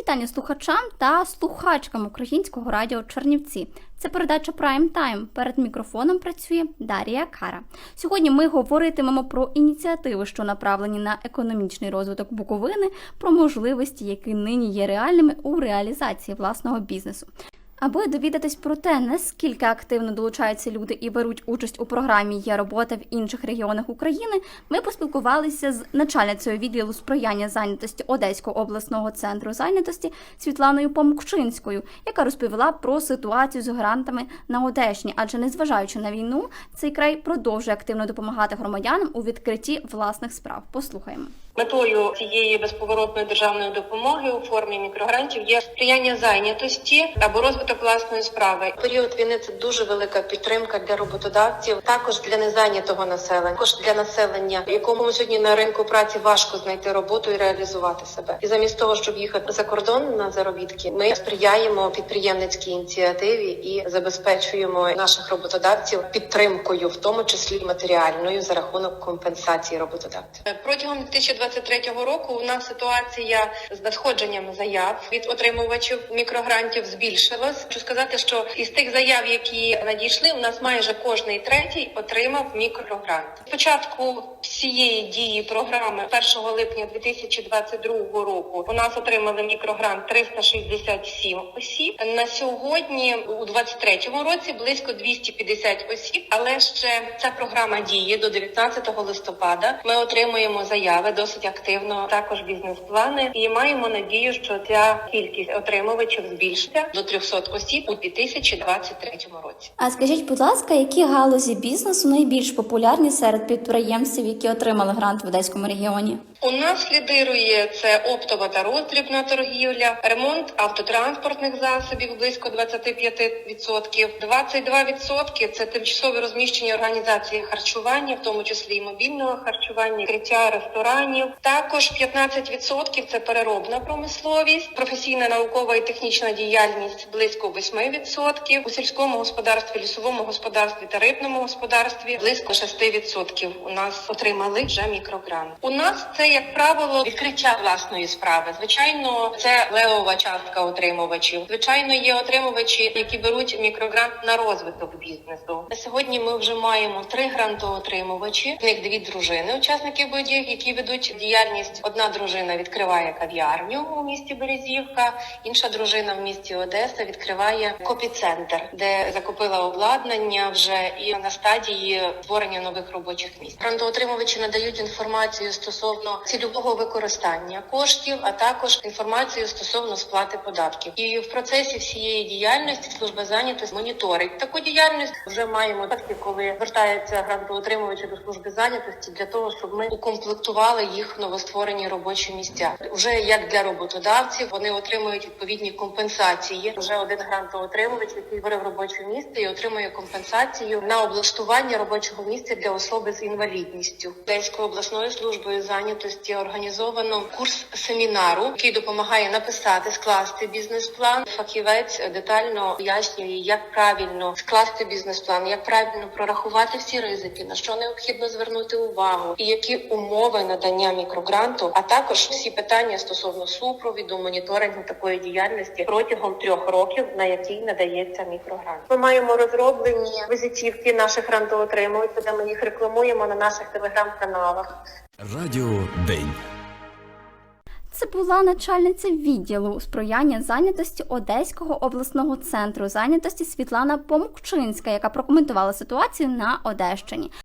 Вітання слухачам та слухачкам українського радіо Чернівці. Це передача Прайм Тайм. Перед мікрофоном працює Дарія Кара. Сьогодні ми говоритимемо про ініціативи, що направлені на економічний розвиток Буковини, про можливості, які нині є реальними у реалізації власного бізнесу. Аби довідатись про те, наскільки активно долучаються люди і беруть участь у програмі Є робота в інших регіонах України, ми поспілкувалися з начальницею відділу сприяння зайнятості Одеського обласного центру зайнятості Світланою Помукчинською, яка розповіла про ситуацію з грантами на Одещині. Адже незважаючи на війну, цей край продовжує активно допомагати громадянам у відкритті власних справ. Послухаємо. Метою цієї безповоротної державної допомоги у формі мікрогрантів є сприяння зайнятості або розвиток власної справи. В Період війни це дуже велика підтримка для роботодавців, також для незайнятого населення, також для населення, якому сьогодні на ринку праці важко знайти роботу і реалізувати себе. І замість того, щоб їхати за кордон на заробітки, ми сприяємо підприємницькій ініціативі і забезпечуємо наших роботодавців підтримкою, в тому числі матеріальною за рахунок компенсації роботодавців. Протягом 2023 року у нас ситуація з надходженням заяв від отримувачів мікрогрантів збільшилась. Хочу сказати, що із тих заяв, які надійшли, у нас майже кожний третій отримав мікрогрант. Спочатку всієї дії програми 1 липня 2022 року у нас отримали мікрогрант 367 осіб. На сьогодні у 2023 році близько 250 осіб, але ще ця програма діє до 19 листопада. Ми отримуємо заяви досить активно, також бізнес-плани, і маємо надію, що ця кількість отримувачів збільшиться до 300 осіб у 2023 році. А скажіть, будь ласка, які галузі бізнесу найбільш популярні серед підприємців, які отримали грант в Одеському регіоні? У нас лідирує це оптова та роздрібна торгівля, ремонт автотранспортних засобів близько 25%, 22% – це тимчасове розміщення організації харчування, в тому числі і мобільного харчування, відкриття ресторанів. Також 15% – це переробна промисловість, професійна наукова і технічна діяльність близько 8%, у сільському господарстві, лісовому господарстві та рибному господарстві близько 6% у нас отримали вже мікрогрант. У нас це як правило відкриття власної справи. Звичайно, це левова частка отримувачів. Звичайно, є отримувачі, які беруть мікрогрант на розвиток бізнесу. На сьогодні ми вже маємо три грантоотримувачі. В них дві дружини, учасників бойових, які ведуть діяльність. Одна дружина відкриває кав'ярню у місті Березівка, інша дружина в місті Одеса відкриває копіцентр, де закупила обладнання вже і на стадії створення нових робочих місць. Грантоотримувачі надають інформацію стосовно цільового використання коштів, а також інформацію стосовно сплати податків. І в процесі всієї діяльності служба зайнятості моніторить таку діяльність. Вже маємо випадки, коли звертаються грантоотримувачі до служби зайнятості для того, щоб ми укомплектували їх в новостворені робочі місця. Вже як для роботодавців вони отримують відповідні компенсації. Вже один грантоотримувач, який бере робоче місце і отримує компенсацію на облаштування робочого місця для особи з інвалідністю. Одеською обласною службою зайнятості організовано курс семінару, який допомагає написати, скласти бізнес-план. Фахівець детально пояснює, як правильно скласти бізнес-план, як правильно прорахувати всі ризики, на що необхідно звернути увагу, і які умови надання мікрогранту, а також всі питання стосовно супровіду, моніторингу такої діяльності протягом трьох років, на який надається мікрогрант. Ми маємо розроблені визитівки наших грантоотримувачів, де ми їх рекламуємо на наших телеграм-каналах. Радіо День. Це була начальниця відділу сприяння зайнятості Одеського обласного центру зайнятості Світлана Помукчинська, яка прокоментувала ситуацію на Одещині.